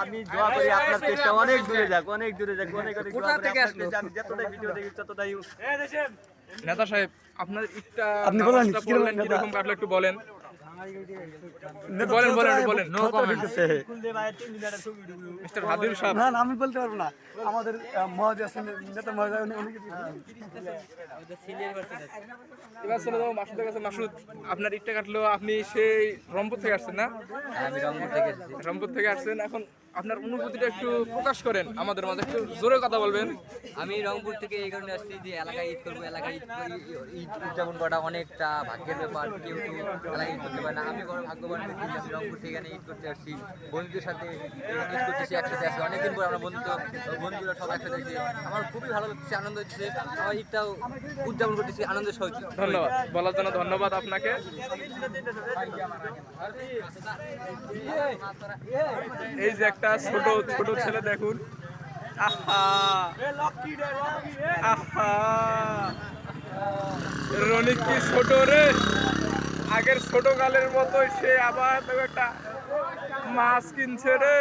আমি দোয়া করি আপনার চেষ্টা অনেক দূরে যাক অনেক দূরে যাক অনেক আমি যতটাই ভিডিও দেখি ততটাই নেতা সাহেব আপনার আপনি বলেন? কীরকম কাটলো একটু বলেন বলেন বলেন বলেন নো ঢুকলো। মিস্টার সাহেব। না আমি বলতে পারব না। আমাদের মহাজি আছেন নেতা মহাজি উনি এবার চলে যাব মাসুদের কাছে। মাসুদ আপনার ইটটা কাটলো আপনি সেই রংপুর থেকে আসছেন না? আমি রংপুর থেকে এসেছি। রংপুর থেকে আসছেন। এখন আপনার অনুভূতিটা একটু প্রকাশ করেন আমাদের মাঝে। একটু জোরে কথা বলবেন। আমি রংপুর থেকে এই কারণে আসছি যে এলাকায় ঈদ করব, এলাকায় ঈদ ঈদ উদযাপন করাটা অনেকটা ভাগ্যের ব্যাপার, কেউ তো এলাকায় ঈদ করতে পারে না। আমি বড় ভাগ্যবান ব্যক্তি আমি রংপুর থেকে এখানে ঈদ করতে আসছি। বন্ধুদের সাথে ঈদ করতেছি, একসাথে আসছি। অনেকদিন পর আমরা বন্ধু বন্ধুরা সব একসাথে আসছি। আমার খুবই ভালো লাগছে, আনন্দ হচ্ছে। আমার ঈদটাও উদযাপন করতেছি আনন্দের সহিত ধন্যবাদ। বলার জন্য ধন্যবাদ আপনাকে। এই যে একটা ছোট ছোট ছেলে দেখুন। রনিক কি ছোট রে? আগের ছোট কালের মতোই সে আবার একটা মাছ কিনছে রে।